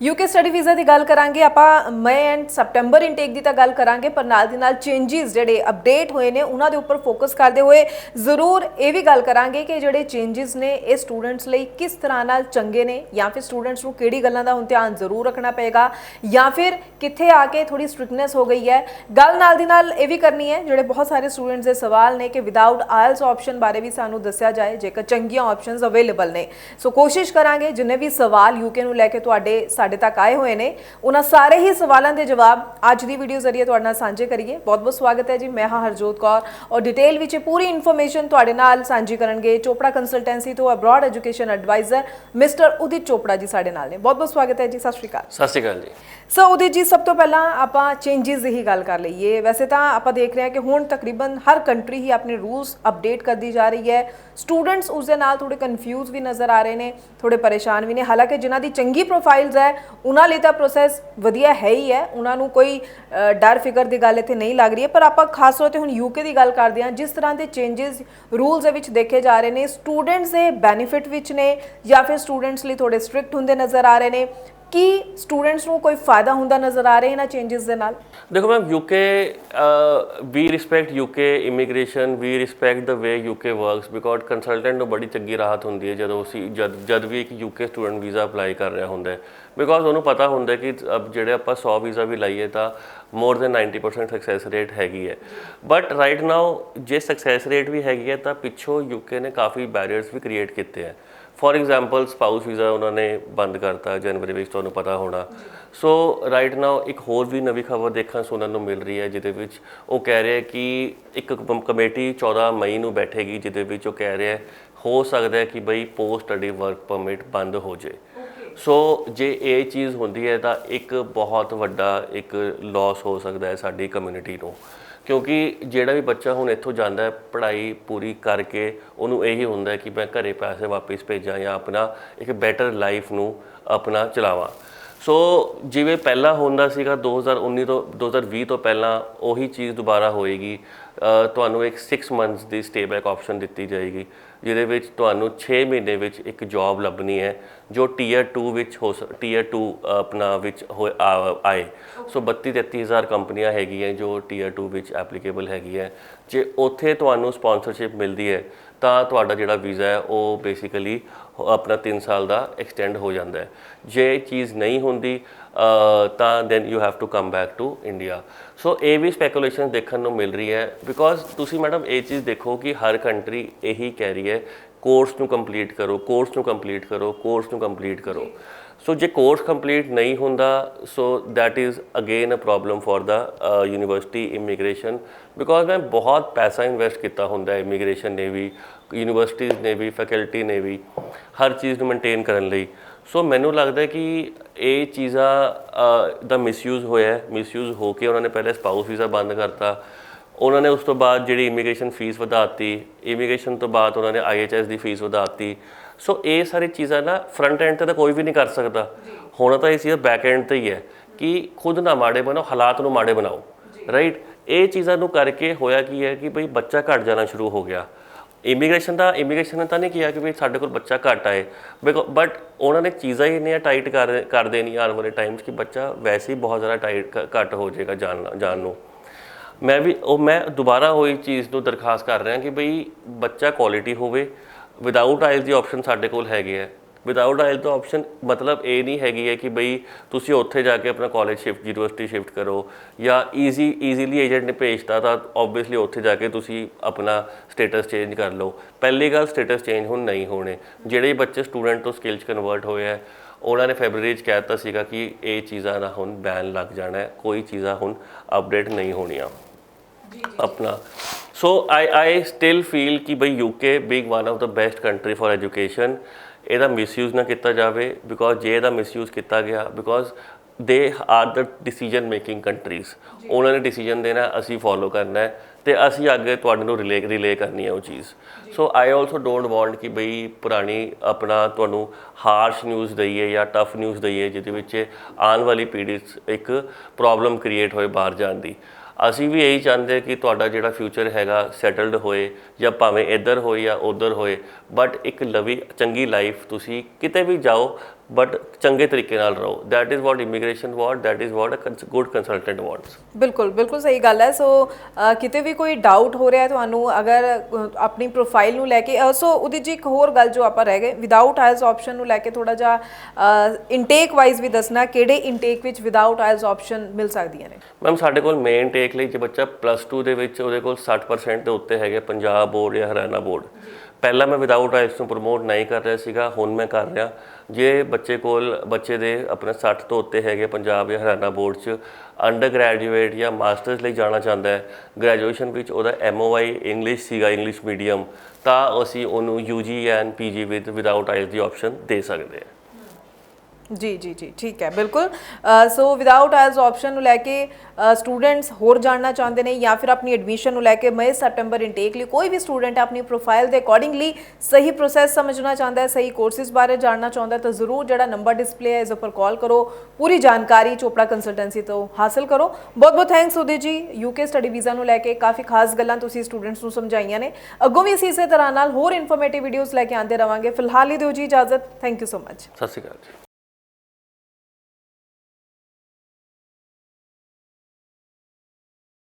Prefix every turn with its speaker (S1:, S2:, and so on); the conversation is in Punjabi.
S1: ਯੂਕੇ ਸਟੱਡੀ ਵੀਜ਼ਾ ਦੀ ਗੱਲ ਕਰਾਂਗੇ, ਆਪਾਂ ਮਈ ਐਂਡ ਸਪਟੈਂਬਰ ਇਨਟੇਕ ਦੀ ਤਾਂ ਗੱਲ ਕਰਾਂਗੇ, ਪਰ ਨਾਲ ਦੀ ਨਾਲ ਚੇਂਜਸ ਜਿਹੜੇ ਅਪਡੇਟ ਹੋਏ ਨੇ, ਉਹਨਾਂ ਦੇ ਉੱਪਰ ਫੋਕਸ ਕਰਦੇ ਹੋਏ ਜ਼ਰੂਰ ਇਹ ਵੀ ਗੱਲ ਕਰਾਂਗੇ ਕਿ ਜਿਹੜੇ ਚੇਂਜਸ ਨੇ, ਇਹ ਸਟੂਡੈਂਟਸ ਲਈ ਕਿਸ ਤਰ੍ਹਾਂ ਨਾਲ ਚੰਗੇ ਨੇ, ਜਾਂ ਫਿਰ ਸਟੂਡੈਂਟਸ ਨੂੰ ਕਿਹੜੀ ਗੱਲਾਂ ਦਾ ਹੁਣ ਧਿਆਨ ਜ਼ਰੂਰ ਰੱਖਣਾ ਪਏਗਾ, ਜਾਂ ਫਿਰ ਕਿੱਥੇ ਆ ਕੇ ਥੋੜੀ ਸਟ੍ਰਿਕਨੈਸ ਹੋ ਗਈ ਹੈ। ਗੱਲ ਨਾਲ ਦੀ ਨਾਲ ਇਹ ਵੀ ਕਰਨੀ ਹੈ, ਜਿਹੜੇ ਬਹੁਤ ਸਾਰੇ ਸਟੂਡੈਂਟਸ ਦੇ ਸਵਾਲ ਨੇ ਕਿ ਵਿਦਆਊਟ ਆਇਲਸ ਆਪਸ਼ਨ ਬਾਰੇ ਵੀ ਸਾਨੂੰ ਦੱਸਿਆ ਜਾਏ, ਜੇਕਰ ਚੰਗੀਆਂ ਆਪਸ਼ਨਸ ਅਵੇਲੇਬਲ ਨੇ। ਸੋ ਕੋਸ਼ਿਸ਼ ਕਰਾਂਗੇ, ਜਿੰਨੇ ਵੀ ਸਵਾਲ ਯੂਕੇ ਨੂੰ ਲੈ ਕੇ ਤੁਹਾਡੇ ਸਾਡੇ ਤੱਕ ਆਏ ਹੋਏ ਨੇ। ਉਹਨਾਂ ਸਾਰੇ ਹੀ ਸਵਾਲਾਂ ਦੇ ਜਵਾਬ ਅੱਜ ਦੀ ਵੀਡੀਓ ਜ਼ਰੀਏ ਤੁਹਾਡੇ ਨਾਲ ਸਾਂਝੇ ਕਰੀਏ। ਬਹੁਤ ਬਹੁਤ ਸਵਾਗਤ ਹੈ ਜੀ। ਮੈਂ ਹਾਂ ਹਰਜੋਤ ਕੌਰ ਔਰ ਡਿਟੇਲ ਵਿੱਚ ਪੂਰੀ ਇਨਫੋਰਮੇਸ਼ਨ ਤੁਹਾਡੇ ਨਾਲ ਸਾਂਝੀ ਕਰਨਗੇ। ਚੋਪੜਾ ਕੰਸਲਟੈਂਸੀ ਤੋਂ abroad education advisor mister Udit Chopra ji ਸਾਡੇ ਨਾਲ ਨੇ। ਬਹੁਤ ਬਹੁਤ ਸਵਾਗਤ ਹੈ ਜੀ। ਸਤਿ ਸ਼੍ਰੀ ਅਕਾਲ।
S2: ਸਤਿ ਸ਼੍ਰੀ ਅਕਾਲ ਜੀ।
S1: ਸੋ ਉਦਿਤ ਜੀ ਸਭ ਤੋਂ ਪਹਿਲਾਂ ਆਪਾਂ ਚੇਂਜਸ ਦੀ ਹੀ ਗੱਲ ਕਰ ਲਈਏ। ਵੈਸੇ ਤਾਂ ਆਪਾਂ ਦੇਖ ਰਹੇ ਹਾਂ ਕਿ ਹੁਣ ਤਕਰੀਬਨ ਹਰ ਕੰਟਰੀ ਹੀ ਆਪਣੇ ਰੂਲਸ ਅਪਡੇਟ ਕਰਦੀ ਜਾ ਰਹੀ ਹੈ। ਸਟੂਡੈਂਟਸ ਉਸ ਦੇ ਨਾਲ ਥੋੜੇ ਕਨਫਿਊਜ਼ ਵੀ ਨਜ਼ਰ ਆ ਰਹੇ ਨੇ ਥੋੜੇ ਪਰੇਸ਼ਾਨ ਵੀ ਨੇ। ਹਾਲਾਂਕਿ ਜਿਨ੍ਹਾਂ ਦੀ ਚੰਗੀ ਪ੍ਰੋਫਾਈਲਸ ਹੈ ਉਹਨਾਂ ਲਈ ਤਾਂ ਪ੍ਰੋਸੈਸ ਵਧੀਆ ਹੈ ਹੀ ਹੈ। ਉਹਨਾਂ ਨੂੰ ਕੋਈ ਡਰ ਫਿਕਰ ਦੀ ਗੱਲ ਇੱਥੇ ਨਹੀਂ ਲੱਗ ਰਹੀ ਹੈ। ਪਰ ਆਪਾਂ ਖਾਸ ਤੌਰ ਤੇ ਹੁਣ ਯੂਕੇ ਦੀ ਗੱਲ ਕਰਦੇ ਹਾਂ। ਜਿਸ ਤਰ੍ਹਾਂ ਦੇ ਚੇਂਜਸ ਰੂਲਸ ਦੇ ਵਿੱਚ ਦੇਖੇ ਜਾ ਰਹੇ ਨੇ ਸਟੂਡੈਂਟਸ ਦੇ ਬੈਨੀਫਿਟ ਵਿੱਚ ਨੇ ਜਾਂ ਫਿਰ ਸਟੂਡੈਂਟਸ ਲਈ ਥੋੜੇ ਸਟ੍ਰਿਕਟ ਹੁੰਦੇ ਨਜ਼ਰ ਆ ਰਹੇ ਨੇ। ਕੀ ਸਟੂਡੈਂਟਸ ਨੂੰ ਕੋਈ ਫਾਇਦਾ ਹੁੰਦਾ ਨਜ਼ਰ ਆ ਰਿਹਾ ਇਹਨਾਂ ਚੇਂਜਸ ਦੇ ਨਾਲ?
S2: ਦੇਖੋ ma'am UK we respect UK immigration we respect the way UK works because consultant ਨੂੰ ਬੜੀ ਚੰਗੀ ਰਾਹਤ ਹੁੰਦੀ ਹੈ ਜਦੋਂ ਅਸੀਂ, ਜਦ ਜਦ ਵੀ ਇੱਕ ਯੂਕੇ ਸਟੂਡੈਂਟ ਵੀਜ਼ਾ ਅਪਲਾਈ ਕਰ ਰਿਹਾ ਹੁੰਦਾ ਹੈ। ਬਿਕੋਜ਼ ਉਹਨੂੰ ਪਤਾ ਹੁੰਦਾ ਕਿ ਅਬ ਜਿਹੜੇ ਆਪਾਂ 100 ਵੀਜ਼ਾ ਵੀ ਲਾਈਏ ਤਾਂ ਮੋਰ ਦੈਨ 90% ਸਕਸੈਸ ਰੇਟ ਹੈਗੀ ਹੈ। ਬਟ ਰਾਈਟ ਨਾਓ ਜੇ ਸਕਸੈਸ ਰੇਟ ਵੀ ਹੈਗੀ ਹੈ ਤਾਂ ਪਿੱਛੋਂ ਯੂਕੇ ਨੇ ਕਾਫੀ ਬੈਰੀਅਰਸ ਵੀ ਕ੍ਰੀਏਟ ਕੀਤੇ ਹੈ। ਫੋਰ ਐਗਜ਼ਾਮਪਲ ਸਪਾਊਸ ਵੀਜ਼ਾ ਉਹਨਾਂ ਨੇ ਬੰਦ ਕਰਤਾ ਜਨਵਰੀ ਵਿੱਚ ਤੁਹਾਨੂੰ ਪਤਾ ਹੋਣਾ। ਸੋ ਰਾਈਟ ਨਾਓ ਇੱਕ ਹੋਰ ਵੀ ਨਵੀਂ ਖਬਰ ਦੇਖਣ ਸੁਣਨ ਨੂੰ ਮਿਲ ਰਹੀ ਹੈ ਜਿਹਦੇ ਵਿੱਚ ਉਹ ਕਹਿ ਰਿਹਾ ਕਿ ਇੱਕ ਕਮ- ਕਮੇਟੀ 14 ਮਈ ਨੂੰ ਬੈਠੇਗੀ ਜਿਹਦੇ ਵਿੱਚ ਉਹ ਕਹਿ ਰਿਹਾ ਹੈ, ਹੋ ਸਕਦਾ ਹੈ ਕਿ ਬਈ ਪੋਸਟ ਸਟੱਡੀ ਵਰਕ ਪਰਮਿਟ ਬੰਦ ਹੋ ਜਾਏ ਸੋ ਜੇ ਇਹ ਚੀਜ਼ ਹੁੰਦੀ ਹੈ ਤਾਂ ਇੱਕ ਬਹੁਤ ਵੱਡਾ ਇੱਕ ਲਾਸ ਹੋ ਸਕਦਾ ਹੈ ਸਾਡੀ ਕਮਿਊਨਿਟੀ ਨੂੰ। ਕਿਉਂਕਿ ਜਿਹੜਾ ਵੀ ਬੱਚਾ ਹੁਣ ਇੱਥੋਂ ਜਾਂਦਾ ਹੈ, ਪੜ੍ਹਾਈ ਪੂਰੀ ਕਰਕੇ ਉਹਨੂੰ ਇਹੀ ਹੁੰਦਾ ਕਿ ਮੈਂ ਘਰੇ ਪੈਸੇ ਵਾਪਸ ਭੇਜਾਂ ਜਾਂ ਆਪਣਾ ਇੱਕ ਬੈਟਰ ਲਾਈਫ ਨੂੰ ਆਪਣਾ ਚਲਾਵਾਂ। ਸੋ ਜਿਵੇਂ ਪਹਿਲਾਂ ਹੁੰਦਾ ਸੀਗਾ 2019 ਤੋਂ 2020 ਤੋਂ ਪਹਿਲਾਂ ਉਹੀ ਚੀਜ਼ ਦੁਬਾਰਾ ਹੋਏਗੀ। ਤੁਹਾਨੂੰ ਇੱਕ 6 ਮੰਥਸ ਦੀ ਸਟੇ ਬੈਕ ਆਪਸ਼ਨ ਦਿੱਤੀ ਜਾਏਗੀ। ਜਿਹਦੇ ਵਿੱਚ ਤੁਹਾਨੂੰ 6 ਮਹੀਨੇ ਵਿੱਚ ਇੱਕ ਜੌਬ ਲੱਭਣੀ ਹੈ ਜੋ ਟੀਅਰ 2 ਵਿੱਚ ਹੋ ਟੀਅਰ 2 ਆਪਣਾ ਵਿੱਚ ਹੋ- ਆਏ। ਸੋ 32 33000 ਕੰਪਨੀਆਂ ਹੈਗੀਆਂ ਜੋ ਟੀਅਰ 2 ਵਿੱਚ ਐਪਲੀਕੇਬਲ ਹੈਗੀ ਹੈ। ਜੇ ਉੱਥੇ ਤੁਹਾਨੂੰ ਸਪਾਂਸਰਸ਼ਿਪ ਮਿਲਦੀ ਹੈ ਤਾਂ ਤੁਹਾਡਾ ਜਿਹੜਾ ਵੀਜ਼ਾ ਹੈ ਉਹ ਬੇਸਿਕਲੀ ਆਪਣਾ 3 ਸਾਲ ਦਾ ਐਕਸਟੈਂਡ ਹੋ ਜਾਂਦਾ ਹੈ। ਜੇ ਚੀਜ਼ ਨਹੀਂ ਹੁੰਦੀ ਤਾਂ then you have to come back to India so ਇਹ ਵੀ ਸਪੈਕੂਲੇਸ਼ਨ ਦੇਖਣ ਨੂੰ ਮਿਲ ਰਹੀ ਹੈ ਬਿਕੋਜ਼ ਤੁਸੀਂ ਮੈਡਮ ਇਹ ਚੀਜ਼ ਦੇਖੋ ਕਿ ਹਰ ਕੰਟਰੀ ਇਹੀ ਕਹਿ ਰਹੀ ਹੈ ਕੋਰਸ ਨੂੰ ਕੰਪਲੀਟ ਕਰੋ ਕੋਰਸ ਨੂੰ ਕੰਪਲੀਟ ਕਰੋ ਕੋਰਸ ਨੂੰ ਕੰਪਲੀਟ ਕਰੋ। ਸੋ ਜੇ ਕੋਰਸ ਕੰਪਲੀਟ ਨਹੀਂ ਹੁੰਦਾ so that is again uh problem for the university immigration because ਮੈਂ ਬਹੁਤ ਪੈਸਾ ਇਨਵੈਸਟ ਕੀਤਾ ਹੁੰਦਾ ਹੈ ਇਮੀਗ੍ਰੇਸ਼ਨ ਨੇ ਵੀ ਯੂਨੀਵਰਸਿਟੀਜ਼ ਨੇ ਵੀ ਫੈਕਲਟੀ ਨੇ ਵੀ, ਹਰ ਚੀਜ਼ ਨੂੰ ਮੇਨਟੇਨ ਕਰਨ ਲਈ। ਸੋ ਮੈਨੂੰ ਲੱਗਦਾ ਹੈ ਕਿ ਇਹ ਚੀਜ਼ਾਂ uh, ਦਾ ਮਿਸਯੂਜ਼ ਹੋਇਆ ਹੈ ਮਿਸਯੂਜ਼ ਹੋ ਕੇ ਉਹਨਾਂ ਨੇ ਪਹਿਲੇ ਸਪਾਊਸ ਵੀਜ਼ਾ ਬੰਦ ਕਰਤਾ ਉਹਨਾਂ ਨੇ ਉਸ ਤੋਂ ਬਾਅਦ ਜਿਹੜੀ ਇਮੀਗ੍ਰੇਸ਼ਨ ਫੀਸ ਵਧਾਤੀ ਇਮੀਗ੍ਰੇਸ਼ਨ ਤੋਂ ਬਾਅਦ ਉਹਨਾਂ ਨੇ ਆਈਐਚਐਸ ਦੀ ਫੀਸ ਵਧਾਤੀ। ਸੋ ਇਹ ਸਾਰੀ ਚੀਜ਼ਾਂ ਨਾ ਫਰੰਟ ਐਂਡ ਤੇ ਤਾਂ ਕੋਈ ਵੀ ਨਹੀਂ ਕਰ ਸਕਦਾ। ਹੋਣਾ ਤਾਂ ਇਹ ਚੀਜ਼ ਬੈਕ ਐਂਡ ਤੇ ਹੀ ਹੈ ਕਿ ਖੁਦ ਨਾ ਮਾੜੇ ਬਣੋ ਹਾਲਾਤ ਨੂੰ ਮਾੜੇ ਬਣਾਓ। ਰਾਈਟ ਇਹ ਚੀਜ਼ਾਂ ਨੂੰ ਕਰਕੇ ਹੋਇਆ ਕੀ ਹੈ ਕਿ ਭਈ ਬੱਚਾ ਘਟ ਜਾਣਾ ਸ਼ੁਰੂ ਹੋ ਗਿਆ। ਇਮੀਗ੍ਰੇਸ਼ਨ ਦਾ ਇਮੀਗ੍ਰੇਸ਼ਨ ਨੇ ਤਾਂ ਨਹੀਂ ਕਿਹਾ ਕਿ ਵੀ ਸਾਡੇ ਕੋਲ ਬੱਚਾ ਘੱਟ ਆਏ। ਬਟ ਉਹਨਾਂ ਨੇ ਚੀਜ਼ਾਂ ਹੀ ਇੰਨੀਆਂ ਟਾਈਟ ਕਰ ਕਰ ਦੇਣੀਆਂ ਆਉਣ ਵਾਲੇ ਟਾਈਮਸ ਕਿ ਬੱਚਾ ਵੈਸੇ ਹੀ ਬਹੁਤ ਜ਼ਿਆਦਾ ਟਾਈਟ ਘੱਟ ਹੋ ਜਾਏਗਾ ਜਾਣ ਜਾਣ ਨੂੰ। ਮੈਂ ਵੀ, ਉਹ ਮੈਂ ਦੁਬਾਰਾ ਹੋਈ ਚੀਜ਼ ਨੂੰ ਦਰਖਾਸਤ ਕਰ ਰਿਹਾ ਕਿ ਬਈ ਬੱਚਾ ਕੁਆਲਿਟੀ ਹੋਵੇ ਵਿਦਆਊਟ ਆਇਲ ਦੀ ਆਪਸ਼ਨ ਸਾਡੇ ਕੋਲ ਹੈਗੇ ਹੈ ਵਿਦਆਊਟ ਆਇਲ ਦਾ ਆਪਸ਼ਨ ਮਤਲਬ ਇਹ ਨਹੀਂ ਹੈਗੀ ਹੈ ਕਿ ਬਈ ਤੁਸੀਂ ਉੱਥੇ ਜਾ ਕੇ ਆਪਣਾ ਕਾਲਜ ਸ਼ਿਫਟ ਯੂਨੀਵਰਸਿਟੀ ਸ਼ਿਫਟ ਕਰੋ ਜਾਂ ਈਜ਼ੀ ਈਜ਼ੀਲੀ ਏਜੰਟ ਨੇ ਭੇਜਤਾ ਤਾਂ ਆਬਵੀਅਸਲੀ ਉੱਥੇ ਜਾ ਕੇ ਤੁਸੀਂ ਆਪਣਾ ਸਟੇਟਸ ਚੇਂਜ ਕਰ ਲਓ। ਪਹਿਲੀ ਗੱਲ ਸਟੇਟਸ ਚੇਂਜ ਹੁਣ ਨਹੀਂ ਹੋਣੇ। ਜਿਹੜੇ ਬੱਚੇ ਸਟੂਡੈਂਟ ਤੋਂ ਸਕਿੱਲ ਚ ਕਨਵਰਟ ਹੋਏ ਹੈ ਉਹਨਾਂ ਨੇ ਫੈਬਰਰੀ ਚ ਕਹਿਤਾ ਸੀਗਾ ਕਿ ਇਹ ਚੀਜ਼ਾਂ ਦਾ ਹੁਣ ਬੈਨ ਲੱਗ ਜਾਣਾ ਹੈ, ਕੋਈ ਚੀਜ਼ਾਂ ਹੁਣ ਅਪਡੇਟ ਨਹੀਂ ਹੋਣੀਆਂ। ਆਪਣਾ। ਸੋ ਆਈ ਆਈ ਸਟਿਲ ਫੀਲ ਕਿ ਬਈ UK being one of the best country for education ਇਹਦਾ ਮਿਸਯੂਜ਼ ਨਾ ਕੀਤਾ ਜਾਵੇ ਬਿਕੋਜ਼ ਜੇ ਇਹਦਾ ਮਿਸਯੂਜ਼ ਕੀਤਾ ਗਿਆ because they are the decision making countries ਉਹਨਾਂ ਨੇ ਡਿਸੀਜਨ ਦੇਣਾ ਅਸੀਂ ਫੋਲੋ ਕਰਨਾ ਹੈ ਤੇ ਅਸੀਂ ਅੱਗੇ ਤੁਹਾਡੇ ਨੂੰ ਰਿਲੇ ਰਿਲੇ ਕਰਨੀ ਹੈ ਉਹ ਚੀਜ਼। So I also don't want ਕਿ ਬਈ ਪੁਰਾਣੀ ਆਪਣਾ ਤੁਹਾਨੂੰ ਹਾਰਸ਼ ਨਿਊਜ਼ ਦਈਏ ਜਾਂ ਟਫ ਨਿਊਜ਼ ਦਈਏ ਜਿਹਦੇ ਵਿੱਚ ਆਉਣ ਵਾਲੀ ਪੀੜ੍ਹੀ ਇੱਕ ਪ੍ਰੋਬਲਮ ਕ੍ਰੀਏਟ ਹੋਏ ਬਾਹਰ ਜਾਣ ਦੀ। ਅਸੀਂ ਵੀ ਇਹੀ ਚਾਹੁੰਦੇ ਕਿ ਤੁਹਾਡਾ ਜਿਹੜਾ ਫਿਊਚਰ ਹੈਗਾ ਸੈਟਲਡ ਹੋਏ ਜਾਂ ਭਾਵੇਂ ਇੱਧਰ ਹੋਏ ਜਾਂ ਉੱਧਰ ਹੋਏ ਬਟ ਇੱਕ ਲਵੀ ਚੰਗੀ ਲਾਈਫ ਤੁਸੀਂ ਕਿਤੇ ਵੀ ਜਾਓ ਬਟ ਚੰਗੇ ਤਰੀਕੇ ਨਾਲ ਰਹੋ। That is what immigration want that is what a cons- good consultant wants
S1: ਬਿਲਕੁਲ ਬਿਲਕੁਲ ਸਹੀ ਗੱਲ ਹੈ। ਸੋ ਅ, ਕਿਤੇ ਵੀ ਕੋਈ ਡਾਊਟ ਹੋ ਰਿਹਾ ਹੈ ਤੁਹਾਨੂੰ ਅਗਰ ਅ, ਆਪਣੀ ਪ੍ਰੋਫਾਈਲ ਨੂੰ ਲੈ ਕੇ ਅ, ਸੋ ਉਹਦੀ ਜੀ ਇੱਕ ਹੋਰ ਗੱਲ ਜੋ ਆਪਾਂ ਰਹਿ ਗਏ ਵਿਦਆਊਟ ਆਇਲਸ ਆਪਸ਼ਨ ਨੂੰ ਲੈ ਕੇ ਥੋੜਾ ਜਿਹਾ ਇਨਟੇਕ ਵਾਈਜ਼ ਵੀ ਦੱਸਣਾ ਕਿਹੜੇ ਇਨਟੇਕ ਵਿੱਚ ਵਿਦਆਊਟ ਆਇਲਸ ਆਪਸ਼ਨ ਮਿਲ ਸਕਦੀਆਂ ਨੇ?
S2: ਮੈਮ ਸਾਡੇ ਕੋਲ ਮੇਨ ਟੇਕ ਲਈ ਜੇ ਬੱਚਾ ਪਲੱਸ 2 ਦੇ ਵਿੱਚ ਉਹਦੇ ਕੋਲ 60% ਦੇ ਉੱਤੇ ਹੈਗੇ ਪੰਜਾਬ ਬੋਰਡ ਜਾਂ ਹਰਿਆਣਾ ਬੋਰਡ। ਪਹਿਲਾਂ ਮੈਂ ਵਿਦਆਊਟ ਆਇਲਸ ਨੂੰ ਪ੍ਰਮੋਟ ਨਹੀਂ ਕਰ ਰਿਹਾ ਸੀਗਾ, ਹੁਣ ਮੈਂ ਕਰ ਰਿਹਾ। ਜੇ ਬੱਚੇ ਕੋਲ, ਬੱਚੇ ਦੇ ਆਪਣੇ 60 ਤੋਂ ਉੱਤੇ ਹੈਗੇ ਪੰਜਾਬ ਜਾਂ ਹਰਿਆਣਾ ਬੋਰਡ 'ਚ ਅੰਡਰ ਗ੍ਰੈਜੂਏਟ ਜਾਂ ਮਾਸਟਰਸ ਲਈ ਜਾਣਾ ਚਾਹੁੰਦਾ ਹੈ ਗ੍ਰੈਜੂਏਸ਼ਨ ਵਿੱਚ ਉਹਦਾ ਐਮਓਆਈ ਇੰਗਲਿਸ਼ ਸੀਗਾ ਇੰਗਲਿਸ਼ ਮੀਡੀਅਮ ਤਾਂ ਅਸੀਂ ਉਹਨੂੰ UG and PG with without IELTS the option ਦੇ ਸਕਦੇ ਹਾਂ।
S1: ਜੀ ਜੀ ਜੀ, ਠੀਕ ਹੈ, ਬਿਲਕੁਲ। ਸੋ ਵਿਦਆਊਟ ਆਇਲਸ ਆਪਸ਼ਨ ਨੂੰ ਲੈ ਕੇ ਸਟੂਡੈਂਟਸ ਹੋਰ ਜਾਣਨਾ ਚਾਹੁੰਦੇ ਨੇ ਜਾਂ ਫਿਰ ਆਪਣੀ ਐਡਮਿਸ਼ਨ ਨੂੰ ਲੈ ਕੇ ਮਈ ਸੈਪਟੈਂਬਰ ਇਨਟੇਕ ਲਈ ਕੋਈ ਵੀ ਸਟੂਡੈਂਟ ਆਪਣੀ ਪ੍ਰੋਫਾਈਲ ਦੇ ਅਕੋਰਡਿੰਗਲੀ ਸਹੀ ਪ੍ਰੋਸੈਸ ਸਮਝਣਾ ਚਾਹੁੰਦਾ ਹੈ, ਸਹੀ ਕੋਰਸਿਸ ਬਾਰੇ ਜਾਣਨਾ ਚਾਹੁੰਦਾ ਹੈ, ਤਾਂ ਜ਼ਰੂਰ ਜਿਹੜਾ ਨੰਬਰ ਡਿਸਪਲੇ ਹੈ, ਇਸ ਉੱਪਰ ਕਾਲ ਕਰੋ। ਪੂਰੀ ਜਾਣਕਾਰੀ ਚੋਪੜਾ ਕੰਸਲਟੈਂਸੀ ਤੋਂ ਹਾਸਲ ਕਰੋ। ਬਹੁਤ ਬਹੁਤ ਥੈਂਕਸ ਉਦੇ ਜੀ ਯੂਕੇ ਸਟੱਡੀ ਵੀਜ਼ਾ ਨੂੰ ਲੈ ਕੇ ਕਾਫੀ ਖਾਸ ਗੱਲਾਂ ਤੁਸੀਂ ਸਟੂਡੈਂਟਸ ਨੂੰ ਸਮਝਾਈਆਂ ਨੇ। ਅੱਗੋਂ ਵੀ ਅਸੀਂ ਇਸੇ ਤਰ੍ਹਾਂ ਨਾਲ ਹੋਰ ਇਨਫੋਰਮੇਟਿਵ ਵੀਡੀਓਜ਼ ਲੈ ਕੇ ਆਉਂਦੇ ਰਵਾਂਗੇ। ਫਿਲਹਾਲ ਹੀ ਦਿਓ ਜੀ ਇਜਾਜ਼ਤ। ਥੈਂਕ ਯੂ ਸੋ ਮਚ
S2: ਸਤਿ ਸ਼੍ਰੀ ਅਕਾਲ ਜੀ।